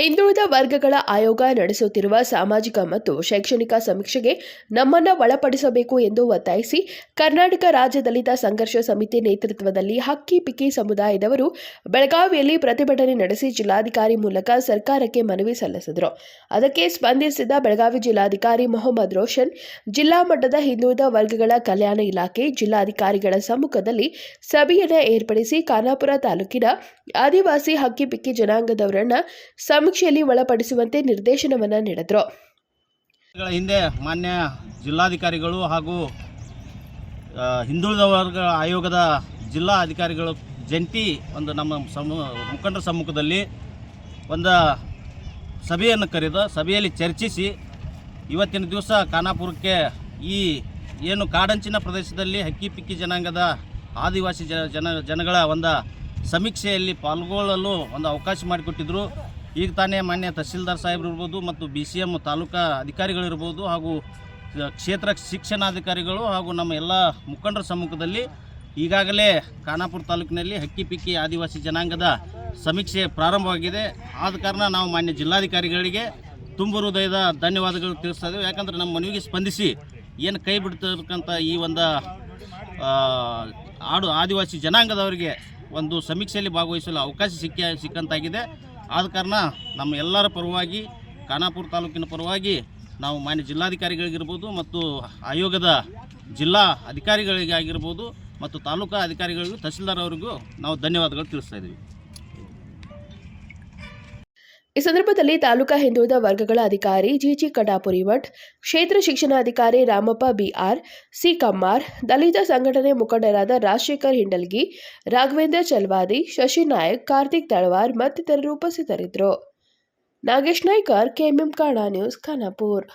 ಹಿಂದುಳಿದ ವರ್ಗಗಳ ಆಯೋಗ ನಡೆಸುತ್ತಿರುವ ಸಾಮಾಜಿಕ ಮತ್ತು ಶೈಕ್ಷಣಿಕ ಸಮೀಕ್ಷೆಗೆ ನಮ್ಮನ್ನ ಒಳಪಡಿಸಬೇಕು ಎಂದು ಒತ್ತಾಯಿಸಿ ಕರ್ನಾಟಕ ರಾಜ್ಯ ದಲಿತ ಸಂಘರ್ಷ ಸಮಿತಿ ನೇತೃತ್ವದಲ್ಲಿ ಹಕ್ಕಿ ಪಿಕ್ಕಿ ಸಮುದಾಯದವರು ಬೆಳಗಾವಿಯಲ್ಲಿ ಪ್ರತಿಭಟನೆ ನಡೆಸಿ ಜಿಲ್ಲಾಧಿಕಾರಿ ಮೂಲಕ ಸರ್ಕಾರಕ್ಕೆ ಮನವಿ ಸಲ್ಲಿಸಿದರು. ಅದಕ್ಕೆ ಸ್ಪಂದಿಸಿದ ಬೆಳಗಾವಿ ಜಿಲ್ಲಾಧಿಕಾರಿ ಮೊಹಮ್ಮದ್ ರೋಷನ್, ಜಿಲ್ಲಾ ಮಟ್ಟದ ಹಿಂದುಳಿದ ವರ್ಗಗಳ ಕಲ್ಯಾಣ ಇಲಾಖೆ ಜಿಲ್ಲಾಧಿಕಾರಿಗಳ ಸಮ್ಮುಖದಲ್ಲಿ ಸಭೆಯನ್ನು ಏರ್ಪಡಿಸಿ ಖಾನಾಪುರ ತಾಲೂಕಿನ ಆದಿವಾಸಿ ಹಕ್ಕಿ ಪಿಕ್ಕಿ ಜನಾಂಗದವರನ್ನ ಸಮೀಕ್ಷೆಯಲ್ಲಿ ಒಳಪಡಿಸುವಂತೆ ನಿರ್ದೇಶನವನ್ನು ನೀಡಿದರು. ಹಿಂದೆ ಮಾನ್ಯ ಜಿಲ್ಲಾಧಿಕಾರಿಗಳು ಹಾಗೂ ಹಿಂದುಳಿದ ವರ್ಗ ಆಯೋಗದ ಜಿಲ್ಲಾ ಅಧಿಕಾರಿಗಳು ಜಂಟಿ ಒಂದು ನಮ್ಮ ಸಮ, ಮುಖಂಡರ ಸಮ್ಮುಖದಲ್ಲಿ ಒಂದು ಸಭೆಯನ್ನು ಕರೆದು ಸಭೆಯಲ್ಲಿ ಚರ್ಚಿಸಿ ಇವತ್ತಿನ ದಿವಸ ಖಾನಾಪುರಕ್ಕೆ ಈ ಏನು ಕಾಡಂಚಿನ ಪ್ರದೇಶದಲ್ಲಿ ಹಕ್ಕಿ ಪಿಕ್ಕಿ ಜನಾಂಗದ ಆದಿವಾಸಿ ಜನ ಜನಗಳ ಒಂದು ಸಮೀಕ್ಷೆಯಲ್ಲಿ ಪಾಲ್ಗೊಳ್ಳಲು ಒಂದು ಅವಕಾಶ ಮಾಡಿಕೊಟ್ಟಿದ್ದರು ಈಗ ತಾನೇ ಮಾನ್ಯ ತಹಸೀಲ್ದಾರ್ ಸಾಹೇಬ್ರು ಇರ್ಬೋದು ಮತ್ತು ಬಿ ಸಿ ಎಂ ತಾಲೂಕಾ ಅಧಿಕಾರಿಗಳಿರ್ಬೋದು ಹಾಗೂ ಕ್ಷೇತ್ರ ಶಿಕ್ಷಣಾಧಿಕಾರಿಗಳು ಹಾಗೂ ನಮ್ಮ ಎಲ್ಲ ಮುಖಂಡರ ಸಮ್ಮುಖದಲ್ಲಿ ಈಗಾಗಲೇ ಖಾನಾಪುರ ತಾಲೂಕಿನಲ್ಲಿ ಹಕ್ಕಿ ಪಿಕ್ಕಿ ಆದಿವಾಸಿ ಜನಾಂಗದ ಸಮೀಕ್ಷೆ ಪ್ರಾರಂಭವಾಗಿದೆ. ಆದ ಕಾರಣ ನಾವು ಮಾನ್ಯ ಜಿಲ್ಲಾಧಿಕಾರಿಗಳಿಗೆ ತುಂಬ ಹೃದಯದ ಧನ್ಯವಾದಗಳು ತಿಳಿಸ್ತಾ ಇದ್ದೇವೆ. ಯಾಕಂದರೆ ನಮ್ಮ ಮನವಿಗೆ ಸ್ಪಂದಿಸಿ ಏನು ಕೈ ಬಿಡ್ತಿರ್ತಕ್ಕಂಥ ಈ ಒಂದು ಆಡು ಆದಿವಾಸಿ ಜನಾಂಗದವರಿಗೆ ಒಂದು ಸಮೀಕ್ಷೆಯಲ್ಲಿ ಭಾಗವಹಿಸಲು ಅವಕಾಶ ಸಿಕ್ಕ, ಸಿಕ್ಕಂತಾಗಿದೆ. ಆದ ಕಾರಣ ನಮ್ಮ ಎಲ್ಲರ ಪರವಾಗಿ ಖಾನಾಪುರ ತಾಲೂಕಿನ ಪರವಾಗಿ ನಾವು ಮಾನ್ಯ ಜಿಲ್ಲಾಧಿಕಾರಿಗಳಿಗಿರ್ಬೋದು ಮತ್ತು ಆಯೋಗದ ಜಿಲ್ಲಾ ಅಧಿಕಾರಿಗಳಿಗೆ ಆಗಿರ್ಬೋದು ಮತ್ತು ತಾಲೂಕಾ ಅಧಿಕಾರಿಗಳಿಗೂ ತಹಸೀಲ್ದಾರ್ ಅವರಿಗೂ ನಾವು ಧನ್ಯವಾದಗಳು ತಿಳಿಸ್ತಾ ಇದ್ದೀವಿ. ಈ ಸಂದರ್ಭದಲ್ಲಿ ತಾಲೂಕಾ ಹಿಂದುಳಿದ ವರ್ಗಗಳ ಅಧಿಕಾರಿ ಜಿಜಿ ಕಡಾಪುರಿ ಭಟ್, ಕ್ಷೇತ್ರ ಶಿಕ್ಷಣಾಧಿಕಾರಿ ರಾಮಪ್ಪ ಬಿಆರ್, ಸಿ ಕಮ್ಮಾರ್, ದಲಿತ ಸಂಘಟನೆ ಮುಖಂಡರಾದ ರಾಜಶೇಖರ್ ಹಿಂಡಲ್ಗಿ, ರಾಘವೇಂದ್ರ ಚಲ್ವಾದಿ, ಶಶಿ ನಾಯಕ್, ಕಾರ್ತಿಕ್ ತಳವಾರ್ ಮತ್ತಿತರರು ಉಪಸ್ಥಿತರಿದ್ದರು. ನಾಗೇಶ್ ನಾಯ್ಕರ್, ಕೆಎಂಎಂ ಕಾಣಾ ನ್ಯೂಸ್ ಖಾನಾಪುರ್.